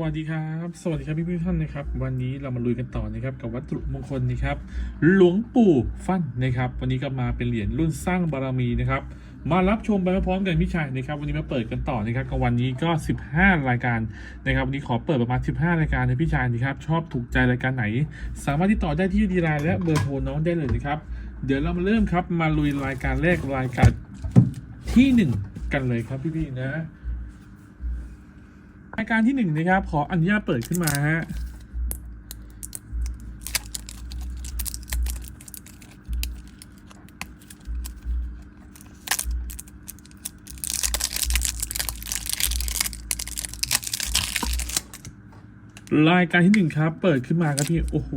สวัสดีครับ สวัสดีครับพี่พี่ๆท่านนะครับ วันนี้เรามาลุยกันต่อนะครับกับวัตถุมงคลนะครับ หลวงปู่ฟั่นนะครับ วันนี้ก็มาเป็นเหรียญรุ่นสร้างบารมีนะครับ มารับชมไปพร้อมกันพี่ชายนะครับ วันนี้มาเปิดกันต่อนะครับกับวันนี้ก็ 15 รายการนะครับ วันนี้ขอเปิดประมาณ 15 รายการนะพี่ชายนะครับ ชอบถูกใจรายการไหน สามารถที่ต่อได้ที่ดีไลน์และเบอร์โทรน้องได้เลยนะครับ เดี๋ยวเรามาเริ่มครับ มาลุยรายการแรกรายการที่หนึ่งกันเลยครับพี่ๆนะ รายการที่หนึ่งนะครับ ขออนุญาตเปิดขึ้นมาฮะรายการที่หนึ่งครับ เปิดขึ้นมาครับพี่ โอ้โห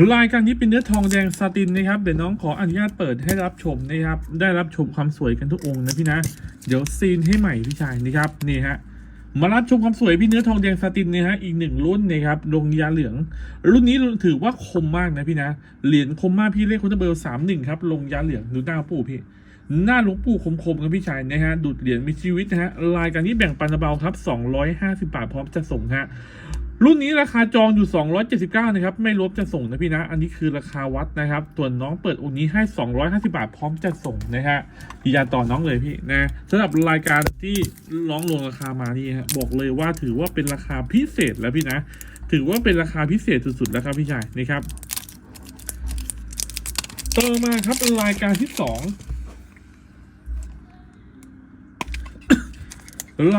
รายการนี้เป็นเนื้อทองแดงซาตินนะครับ เดี๋ยวน้องขออนุญาตเปิดให้รับชมนะครับ ได้รับชมความสวยกันทุกองค์นะพี่นะ เดี๋ยวซีนให้ใหม่พี่ชายนะครับนี่ฮะมารับชมความสวยพี่เนื้อทองแดงซาตินนะฮะอีกหนึ่งรุ่นนะครับลงยาเหลือง รุ่นนี้ถือว่าคมมากนะพี่นะเหรียญคมมากพี่เลขคนเบอร์สามหนึ่งครับลงยาเหลืองดูหน้าปู่พี่ หน้าหลวงปู่คมๆครับพี่ชายนะฮะดูดเหรียญมีชีวิตนะฮะรายการนี้แบ่งปันเบาครับ 250 บาทพร้อมจะส่งฮะ รุ่นนี้ราคาจองอยู่ 279 นะครับ ไม่ลบจะส่งนะพี่นะ อันนี้คือราคาวัดนะครับ ส่วนน้องเปิดองค์นี้ให้ 250 บาทพร้อมจะส่งนะฮะยือยันต่อน้องเลยพี่นะสำหรับรายการที่น้องลงราคามานี่ฮะบอกเลยว่าถือว่าเป็นราคาพิเศษแล้วพี่นะ ถือว่าเป็นราคาพิเศษสุดๆแล้วครับพี่ชายนะครับ ต่อมาครับรายการที่ 2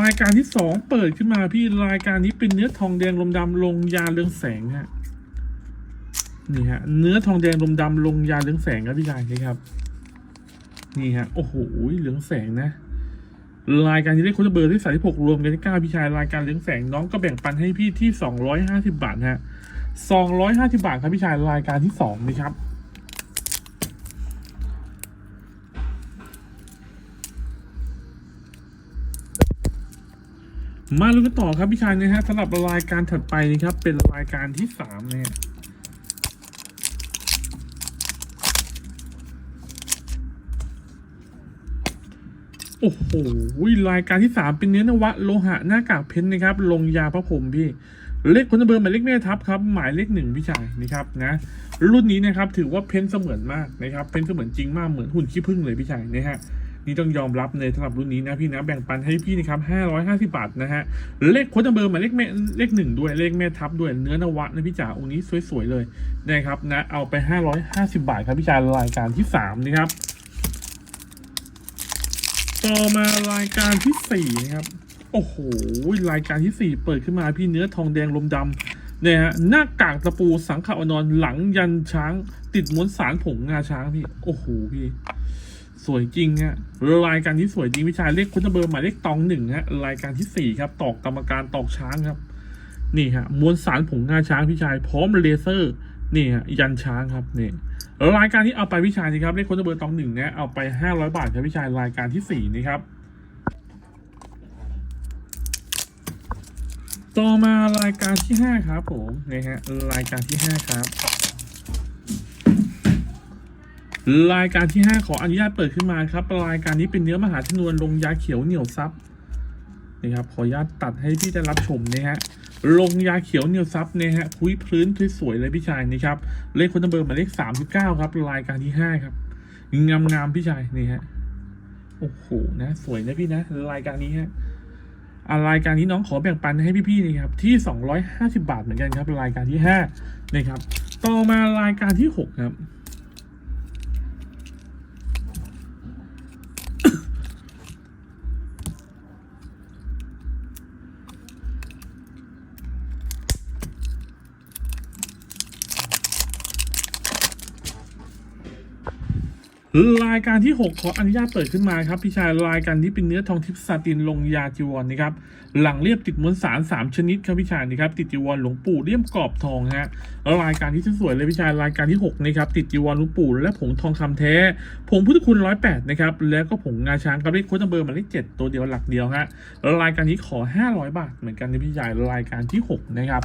รายการที่สองเปิดขึ้นมาพี่รายการนี้เป็นเนื้อทองแดงลมดำลงยาเรืองแสงฮะนี่ฮะ เนื้อทองแดงลมดำลงยาเรืองแสงครับพี่ชายนะครับ นี่ฮะโอ้โหเหลืองแสงนะรายการที่ได้คนละเบอร์ที่สายที่หกรวมกันที่เก้าพี่ชายรายการเรืองแสงน้องก็แบ่งปันให้พี่ที่สองร้อยห้าสิบาทฮะสองร้อยห้าสิบาทครับพี่ชายรายการที่สองนี่ครับ มาลุ้นกันต่อครับพี่ชายนะฮะสำหรับรายการถัดไปนะครับ เป็นรายการที่สามนะฮะโอ้โหรายการที่สามเป็นเนื้อนวะโลหะหน้ากากเพชรนะครับ ลงยาพระพรมพี่ เลขคนเบอร์หมายเลขแม่ทับครับ หมายเลขหนึ่งพี่ชายนะครับนะ รุ่นนี้นะครับถือว่าเพ้นเสมือนมากนะครับ เพ้นเสมือนจริงมากเหมือนหุ่นขี้ผึ้งเลยพี่ชายนะฮะ นี่ต้องยอมรับเลยสำหรับรุ่นนี้นะพี่นะแบ่งปันให้พี่นะครับ550บาทนะฮะเลขโค้ดเบอร์มาเลขแม่เลขหนึ่งด้วยเลขแม่ทับด้วยเนื้อนวะนะพี่จ๋าองค์นี้สวยๆเลยนะครับนะเอาไป550บาทครับพี่จ๋ารายการที่3นะครับต่อมารายการที่สี่นะครับโอ้โหรายการที่สี่เปิดขึ้นมาพี่เนื้อทองแดงลมดำเนี่ยฮะหน้ากากตะปูสังขารนอนหลังยันช้าง ติดม้วนสารผงงาช้างพี่ โอ้โหพี่ สวยจริงฮะรายการที่สวยจริงพี่ชายเลขคุณเบอร์หมายเลขตองหนึ่งฮะรายการที่สี่ครับ ตอกกรรมการตอกช้างครับ นี่ฮะมวลสารผงงาช้างพี่ชายพร้อมเลเซอร์นี่ฮะยันช้างครับนี่รายการที่เอาไปพี่ชายนี่ครับเลขคุณเบอร์ตองหนึ่งเนี่ยเอาไปห้าร้อยบาทครับพี่ชายรายการที่สี่นี่ครับต่อมารายการที่ห้าครับผมนะฮะรายการที่ห้าครับ รายการที่ 5 ขออนุญาตเปิดขึ้นมาครับ รายการนี้เป็นเนื้อมหาชนวนลงยาเขียวเหนียวซับนะครับขออนุญาตตัดให้พี่ได้รับชมนะฮะลงยาเขียวเหนียวซับนะฮะคุยพื้นสวยๆเลยพี่ชายนะครับเลขคนเบอร์หมายเลข 39 ครับ รายการที่ 5 ครับงามๆพี่ชายนี่ฮะโอ้โหนะ สวยนะพี่นะ รายการนี้ฮะอ่ารายการนี้น้องขอแบ่งปันให้พี่ๆนะครับที่ 250 บาทเหมือนกันครับ รายการที่5นะครับต่อมารายการที่ 6 ครับ รายการที่ 6 ขออนุญาตเปิดขึ้นมาครับพี่ชายรายการนี้เป็นเนื้อทองทิพย์ซาตินลงยาจีวรนะครับ หลังเรียบติดมวลสาร 3 ชนิดครับพี่ชายนะครับติดจีวรหลวงปู่เลี่ยมกรอบทองฮะรายการที่สวยเลยพี่ชายรายการที่6นะครับติดจีวรหลวงปู่และผงทองคำแท้ผงพุทธคุณ108นะครับแล้วก็ผงงาช้างกับเลขโค้ดเบอร์หมายเลข7ตัวเดียวหลักเดียวฮะรายการนี้ขอ 500 บาท เหมือนกันนะพี่ชายรายการที่หกนะครับ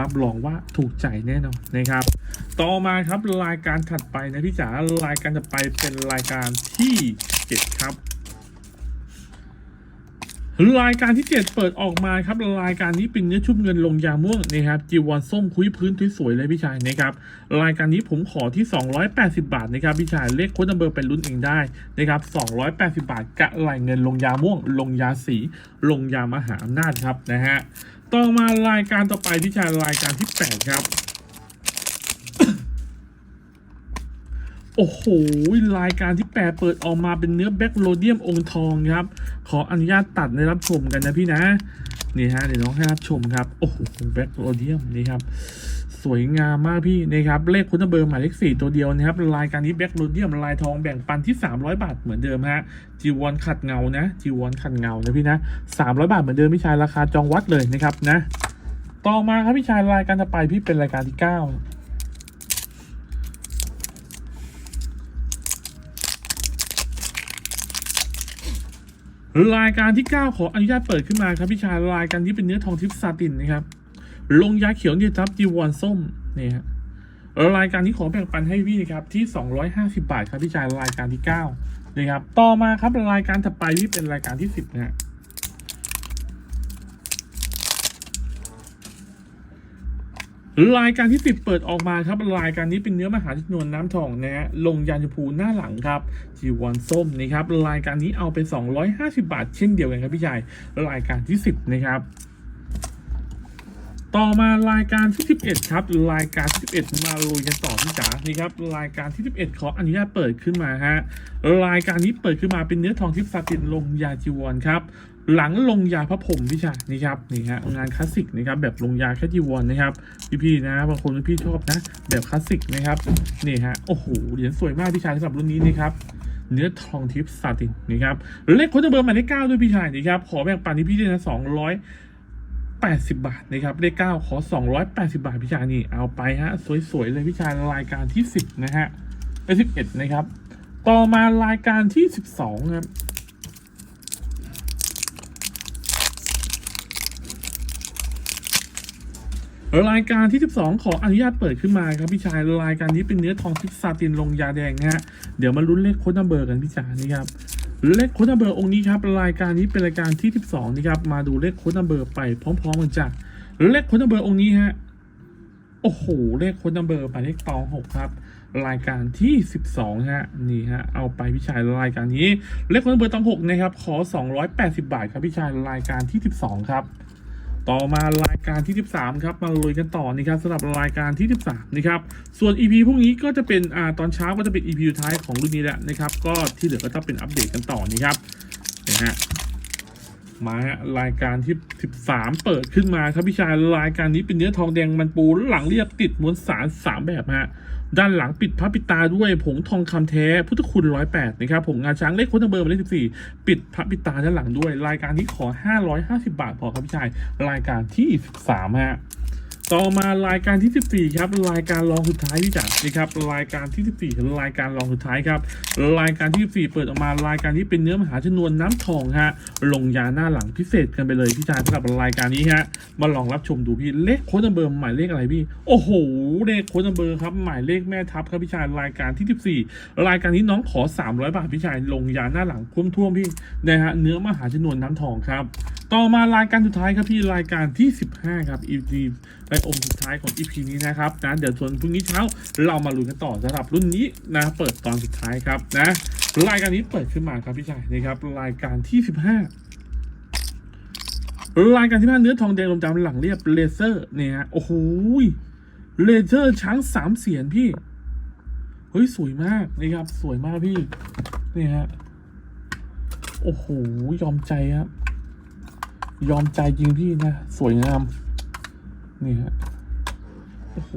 รับรองว่าถูกใจแน่นอนนะครับ ต่อมาครับรายการถัดไปนะพี่จ๋ารายการถัดไปเป็นรายการที่เจ็ดครับ รายการที่ 7 เปิดออกมาครับรายการนี้เป็นเนื้อชุบเงินลงยาม่วงนะครับจีวอนส้มคุยพื้นสวยๆเลยพี่ชายนะครับรายการนี้ผมขอที่ 280 บาทนะครับพี่ชายเลขโค้ดนัมเบอร์เป็นรุ่นเองได้นะครับ280 บาทกะไหลเงินลงยาม่วง ลงยาสี ลงยามหาอำนาจครับนะฮะต่อมารายการต่อไปพี่ชายรายการที่ 8 ครับ โอ้โหรายการที่แปรเปิดออกมาเป็นเนื้อแบ็กโรเดียมองค์ทองครับ ขออนุญาตตัดในรับชมกันนะพี่นะนี่ฮะเดี๋ยวน้องให้รับชมครับ โอ้โหแบ็กโรเดียมนี่ครับ สวยงามมากพี่นะครับ เลขคุณเบอร์หมายเลขสี่ตัวเดียวนะครับ รายการนี้แบ็กโรเดียมลายทองแบ่งปันที่ 300 บาทเหมือนเดิมฮะจีวอนขัดเงานะจีวอนขัดเงานะพี่นะ300 บาทเหมือนเดิมพี่ชายราคาจองวัดเลยนะครับนะ ต่อมาครับพี่ชายรายการต่อไปพี่เป็นรายการที่ 9 รายการที่ 9 ขออนุญาตเปิดขึ้นมาครับพี่ชายรายการนี้เป็นเนื้อทองทิพซาตินนะครับ ลงยาเขียวเนี่ยทับจีวอนส้มนี่ฮะรายการนี้ขอแบ่งปันให้พี่นะครับที่ 250 บาทครับพี่ชายรายการที่ 9 นะครับ ต่อมาครับรายการถัดไปที่เป็นรายการที่ 10นะฮะ รายการที่10เปิดออกมาครับรายการนี้เป็นเนื้อมหาชนวนน้ำทองนะฮะลงยานชมพูหน้าหลังครับจีวอนส้มนะครับรายการนี้เอาไป 250 บาท เช่นเดียวกันครับพี่ชายรายการที่10นะครับต่อมารายการที่ 11 ครับ รายการที่11มาลุยกันต่อพี่จ๋านี่ครับรายการที่ 11 ขออนุญาตเปิดขึ้นมาฮะรายการนี้เปิดขึ้นมาเป็นเนื้อทองทิพย์ซาตินลงยาจีวรครับ หลังลงยาพระพรหมพี่ชายนี่ครับนี่ฮะงานคลาสสิกนะครับแบบลงยาแค่จีวรนะครับพี่ๆนะบางคนพี่ชอบนะ แบบคลาสสิกนะครับนี่ฮะโอ้โหเหรียญสวยมากพี่ชายสำหรับรุ่นนี้นะครับเนื้อทองทิพย์ซาตินนะครับเลขโค้ดเบอร์หมายเลขเก้าด้วยพี่ชายนะครับขอแบ่งปันที่พี่ด้วยนะสองร้อยแปดสิบาทนะครับเลขเก้าขอสองร้อยแปดสิบาทพี่ชายนี่เอาไปฮะสวยๆเลยพี่ชายรายการที่สิบนะฮะไอสิบเอ็ดนะครับ ต่อมารายการที่สิบสองครับ รายการที่ 12 ขออนุญาตเปิดขึ้นมาครับพี่ชายรายการนี้เป็นเนื้อทองทิพย์ซาตินลงยาแดงนะฮะเดี๋ยวมาลุ้นเลขโค้ดนัมเบอร์กันพี่จ๋านี่ครับเลขโค้ดนัมเบอร์องค์นี้ครับรายการนี้เป็นรายการที่ 12นี่ครับมาดูเลขโค้ดนัมเบอร์ไปพร้อมๆกันจ้ะเลขโค้ดนัมเบอร์องค์นี้ฮะโอ้โหเลขโค้ดนัมเบอร์หมายเลขตองหกครับรายการที่ 12 ฮะ นี่ฮะ เอาไปพี่ชายรายการนี้ เลขค้ดนัมเบอร์ตองหกนะครับ ขอ 280 บาทครับพี่ชายรายการที่ 12 ครับ ต่อมารายการที่ 13 ครับ มาลุยกันต่อนะครับสำหรับรายการที่ 13 นะครับ ส่วน EP พวกนี้ก็จะเป็นอ่าตอนเช้าก็จะเป็น EP สุดท้ายของรุ่นนี้แหละนะครับ ก็ที่เหลือก็ต้องเป็นอัปเดตกันต่อนะครับนะฮะ มาฮะรายการที่ 13 เปิดขึ้นมาครับพี่ชายรายการนี้เป็นเนื้อทองแดงมันปูหลังเรียบติดมวลสาร 3 แบบฮะด้านหลังปิดพระปิดตาด้วยผงทองคำแท้พุทธคุณ108นะครับผมงานช้างเลขค้นัมเบอร์มาเลข14ปิดพระปิดตาด้านหลังด้วย รายการนี้ขอ 550 บาทพอครับพี่ชาย รายการที่ 13 ฮะ ต่อมารายการที่ 14 ครับ รายการรองสุดท้ายพี่จ๋านี่ครับรายการที่ 14คือรายการรองสุดท้ายครับ รายการที่ 14 เปิดออกมารายการนี้เป็นเนื้อมหาชนวนน้ำทองฮะลงยาหน้าหลังพิเศษกันไปเลยพี่ชาสำหรับรายการนี้ฮะมาลองรับชมดูพี่เลขโค้ดนัมเบอร์หมายเลขอะไรพี่ โอ้โหเลขโค้ดนัมเบอร์ครับหมายเลขแม่ทัพครับพี่ชายรายการที่ 14 รายการนี้น้องขอ 300 บาทพี่ชายลงยาหน้าหลังคุ้มท่วมพี่นะฮะเนื้อมหาชนวนน้ำทองครับ ต่อมารายการสุดท้ายครับพี่รายการที่ 15 ครับ EP ในองค์สุดท้ายของ EP นี้นะครับนะเดี๋ยวส่วนพรุ่งนี้เช้าเรามาลุ้นกันต่อสำหรับรุ่นนี้นะเปิดตอนสุดท้ายครับนะรายการนี้เปิดขึ้นมาครับพี่ชายนะครับรายการที่ 15 รายการที่5เนื้อทองแดงลมจำหลังเรียบเลเซอร์เนี่ยฮะโอ้โหเลเซอร์ช้างสามเสียนพี่เฮ้ยสวยมากนะครับสวยมากพี่นี่ฮะโอ้โหยอมใจครับ ยอมใจจริงพี่นะ สวยงาม นี่ฮะ โอ้โห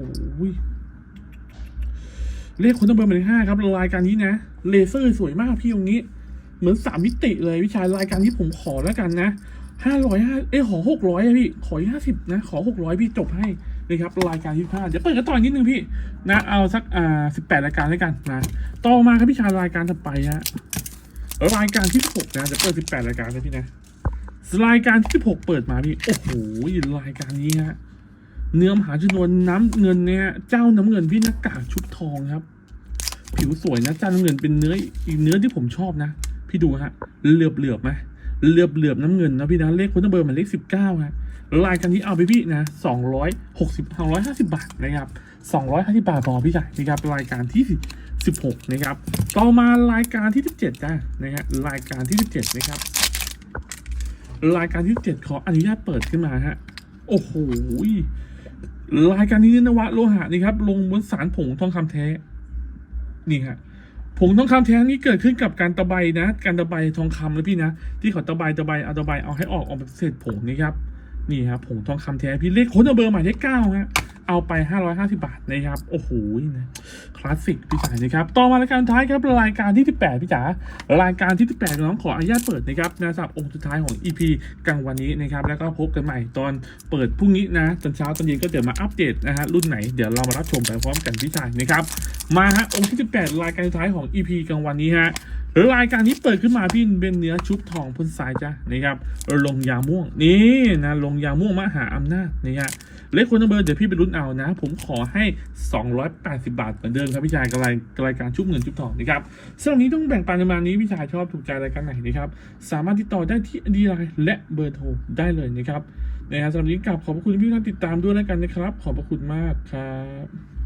เลขคนต้องเบอร์หมายเลขห้าครับรายการนี้นะเลเซอร์สวยมากพี่ตรงนี้ เหมือนสามมิติเลยพี่ชายรายการนี้ผมขอแล้วกันนะห้าร้อยห้าเอ้ขอหกร้อยพี่ ขอห้าสิบนะ ขอหกร้อยพี่จบให้นะครับรายการที่ห้าเดี๋ยวเปิดกันต่อนิดนึงพี่ นะ เอาสักอ่าสิบแปดรายการแล้วกันนะต่อมาครับพี่ชายรายการถัดไปฮะรายการที่หกนะจะเปิดสิบแปดรายการเลยพี่นะ รายการที่16เปิดมาพี่ โอ้โหรายการนี้ฮะเนื้อมหาชนวนน้ำเงินเนี่ยเจ้าน้ำเงินพี่หน้ากากชุบทองครับ ผิวสวยนะเจ้าน้ำเงินเป็นเนื้ออีกเนื้อที่ผมชอบนะ พี่ดูฮะเหลือบเหลือบๆไหมเหลือบเหลือบๆน้ำเงินนะพี่นะเลขคนเบอร์หมายเลขสิบเก้าฮะรายการนี้เอาไปพี่นะสองร้อยหกสิบสองร้อยห้าสิบบาทนะครับสองร้อยห้าสิบบาทพอพี่จ่ายนะครับรายการที่สิบหกนะครับ ต่อมารายการที่สิบเจ็ดจ้านะฮะรายการที่สิบเจ็ดนะครับ รายการที่เจ็ดขออนุญาตเปิดขึ้นมาฮะ โอ้โหรายการนี้นวะโลหะนี่ครับ ลงบนสารผงทองคำแท้ นี่ฮะผงทองคำแท้นี้เกิดขึ้นกับการตะไบนะ การตะไบทองคำนะพี่นะ ที่เขาตะไบตะไบเอาตะไบเอาให้ออกออกเป็นเศษผงนี่ครับ นี่ครับผงทองคำแท้พี่เลขโค้ดเบอร์หมายเลขเก้าฮะ เอาไป 550 บาทนะครับ โอ้โหนะคลาสสิกพี่จ๋านะครับ ต่อมารายการท้ายครับรายการที่ 18 พี่จ๋ารายการที่ 18 น้องขออนุญาตเปิดนะครับนะสำหรับองค์สุดท้ายของ EP กลางวันนี้นะครับ แล้วก็พบกันใหม่ตอนเปิดพรุ่งนี้นะตอนเช้าตอนเย็นก็เดี๋ยวมาอัปเดตนะฮะรุ่นไหนเดี๋ยวเรามารับชมไปพร้อมกันพี่จ๋านะครับ มาฮะองค์ที่ 18 รายการท้ายของ EP กลางวันนี้ฮะรายการนี้เปิดขึ้นมาพี่เป็นเนื้อชุบทองพ่นสายจ้ะนะครับลงยาม่วงนี่นะลงยาม่วงมหาอำนาจนี่ฮะ เลขคนเบอร์เดี๋ยวพี่ไปรุ้นเอานะ ผมขอให้ 280 บาทเหมือนเดิมครับพี่ชายกับรายกับรายการชุบเงินชุบทองนะครับสำหรับนี้ต้องแบ่งปันประมาณนี้พี่ชายชอบถูกใจรายการไหนนะครับสามารถติดต่อได้ที่ดีไลน์และเบอร์โทรได้เลยนะครับนะครับสำหรับนี้กลับขอบพระคุณที่พี่ท่านติดตามด้วยแล้วกันนะครับ ขอบพระคุณมากครับ